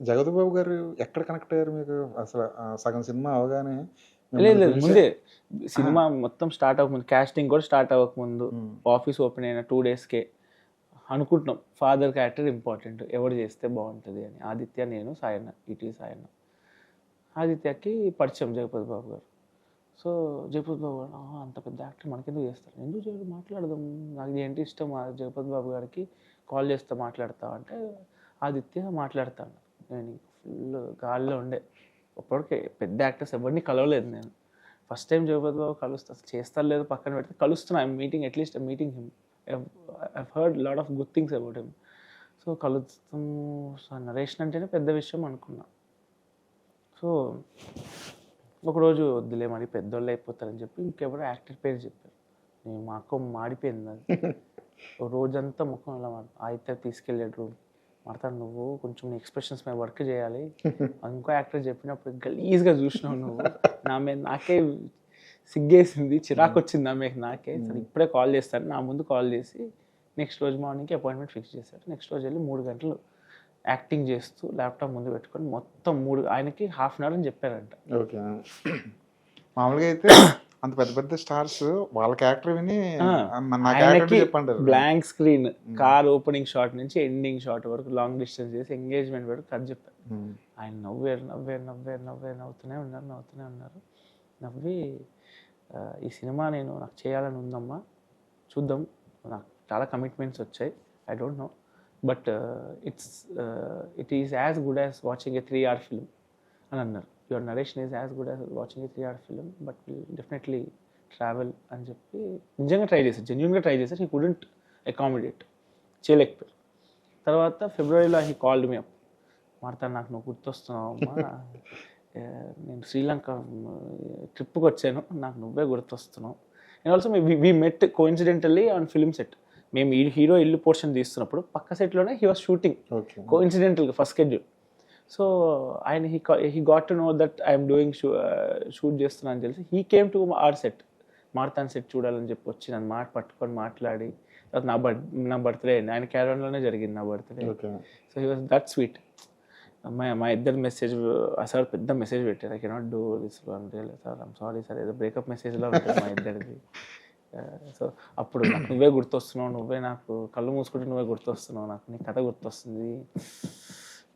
జగత్ బాబు గారు ఎక్కడ కనెక్ట్ అయ్యారు మీకు? అసలు సగం సినిమా అవగానే లేదు లేదు ముందే సినిమా మొత్తం స్టార్ట్ అవ్వకముందు కాస్టింగ్ కూడా స్టార్ట్ అవ్వకముందు ఆఫీస్ ఓపెన్ అయిన టూ డేస్కే అనుకుంటున్నాం. ఫాదర్ క్యారెక్టర్ ఇంపార్టెంట్ ఎవరు చేస్తే బాగుంటుంది అని. ఆదిత్య నేను సాయన్న ఇటీ సాయన్న. ఆదిత్యకి పరిచయం జగపతి బాబు గారు. సో జగపతి బాబు గారు "ఆ, అంత పెద్ద యాక్టర్ మనకెందుకు చేస్తారు? ఎందుకు చేయడు మాట్లాడదాం. నాకు ఏంటి ఇష్టం? జగపతి బాబు గారికి కాల్ చేస్తా మాట్లాడతా అంటే ఆదిత్య మాట్లాడతాను నేను ఫుల్ గాల్లో ఉండే. అప్పటికే పెద్ద యాక్టర్స్ ఎవరిని కలవలేదు నేను. ఫస్ట్ టైం జగపతి బాబు కలుస్తా అసలు చేస్తారు లేదు పక్కన పెడితే కలుస్తున్నా. I meeting at least meeting him I heard lot of good things about him so కలుస్తాము సో నరేషన్ అంటేనే పెద్ద విషయం అనుకున్నా. సో ఒకరోజు వద్దులే మరి పెద్దోళ్ళు అయిపోతారని చెప్పి ఇంకెవరో యాక్టర్ పేరు చెప్పారు. నేను మా అక్క మాడిపోయింది అది రోజంతా ముఖం అలా అయితే తీసుకెళ్ళాడు రూమ్ మాడతాను నువ్వు కొంచెం ఎక్స్ప్రెషన్స్ మీద వర్క్ చేయాలి. ఇంకో యాక్టర్ చెప్పినప్పుడు గలీజ్గా చూసినావు నువ్వు. నా మీద నాకే సిగ్గేసింది చిరాకు వచ్చింది నా మీద నాకే. సరే ఇప్పుడే కాల్ చేస్తాను. నా ముందు కాల్ చేసి నెక్స్ట్ రోజు మార్నింగ్కి అపాయింట్మెంట్ ఫిక్స్ చేశారు. నెక్స్ట్ రోజు వెళ్ళి మూడు గంటలు యాక్టింగ్ చేస్తూ ల్యాప్టాప్ ముందు పెట్టుకొని మొత్తం మూడు ఆయనకి హాఫ్ అన్ అవర్ అని చెప్పారంట. ఓకే. మామూలుగా అయితే అంత పెద్ద పెద్ద స్టార్స్ వాళ్ళ క్యారెక్టర్ విని ఆ, "నా- నా క్యారెక్టర్ ఆయనకి చెప్పండి blank screen car opening shot నుంచి ఎండింగ్ షాట్ వరకు లాంగ్ డిస్టెన్స్ చేసి ఎంగేజ్మెంట్ వరకు కట్ చెప్పారు. ఆయన నవ్వారు నవ్వారు నవ్వారు నవ్వారు నవ్వుతూనే ఉన్నారు నవ్వుతూనే ఉన్నారు. నవ్వి ఈ సినిమా నేను నాకు చేయాలని ఉందమ్మా. చూద్దాం. నాకు చాలా కమిట్మెంట్స్ వచ్చాయి. I don't know but it's it is as good as watching a three hour film అని అన్నారు. Your narration is as good as watching a three hour film but will definitely travel అని చెప్పి నిజంగా try చేశారు జెన్యున్గా try చేశారు he couldn't accommodate చేయలేకపోయారు తర్వాత ఫిబ్రవరిలో హీ కాల్డ్ మీ అప్ మాడతాను నాకు నువ్వు గుర్తొస్తున్నావు అమ్మా? నేను శ్రీలంక ట్రిప్కి వచ్చాను. నాకు నువ్వే గుర్తొస్తున్నావు. And also we met coincidentally on film set మేము ఈ హీరో ఇల్లు పోర్షన్ తీస్తున్నప్పుడు పక్క సెట్లోనే హీ వాస్ షూటింగ్ కోఇన్సిడెంటల్గా ఫస్ట్ స్కెడ్యూల్ సో ఆయన he he got to know that I'm doing shoot shoot చేస్తున్నా అని తెలిసి he came to our set Martan set చూడాలని చెప్పి వచ్చి నన్ను మాట పట్టుకొని మాట్లాడి తర్వాత నా బర్త్ నా బర్త్డే అయింది ఆయన క్యారన్లోనే జరిగింది నా birthday okay so he was that sweet మా మా ఇద్దరు మెసేజ్ సార్ పెద్ద మెసేజ్ పెట్టారు. I cannot do this sir I'm sorry sir ఏదో బ్రేకప్ మెసేజ్లో ఉంటుంది మా ఇద్దరిది. సో అప్పుడు నాకు నువ్వే గుర్తొస్తున్నావు నువ్వే నాకు కళ్ళు మూసుకుంటే నువ్వే గుర్తొస్తున్నావు నాకు నీ కథ గుర్తొస్తుంది.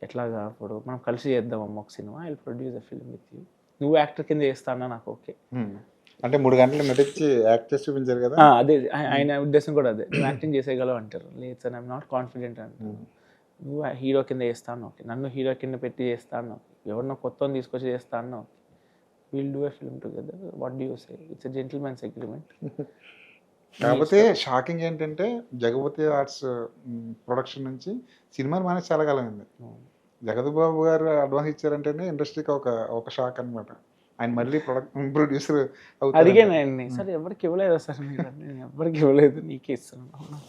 ఎట్లాగా అప్పుడు మనం కలిసి చేద్దాం అమ్మ ఒక cinema I produce a film with you నువ్వు యాక్టర్ కింద చేస్తానా? నాకు ఓకే. అంటే మూడు గంటలు నటించి యాక్ట్ చేసి చూపించారు కదా? అదే ఆయ- ఆయన ఉద్దేశం కూడా అదే. నువ్వు యాక్టింగ్ చేసేయగలవు అంటారు. లేదు సార్ ఐఎమ్ నాట్ కాన్ఫిడెంట్ అంటారు. నువ్వు హీరో కింద చేస్తాను ఓకే. నన్ను హీరో కింద పెట్టి చేస్తాను ఎవరినో కొత్త తీసుకొచ్చి చేస్తాను okay. Will do a film together what do you say it's a gentlemen's agreement కాకపోతే షాకింగ్ ఏంటంటే జగపతి ఆర్ట్స్ ప్రొడక్షన్ నుంచి సినిమాలు మానేసి చాలా కాలం అయింది. జగత్ బాబు గారు అడ్వాన్స్ ఇచ్చారంటేనే ఇండస్ట్రీకి ఒక ఒక షాక్ అన్నమాట. ఆయన మళ్ళీ ప్రొడక్ట్ ప్రొడ్యూసర్ అడిగాను ఆయన్ని. సార్ ఎవరికి ఇవ్వలేదా సార్ మీరు? ఎవరికి ఇవ్వలేదు నీకే ఇస్తున్నాను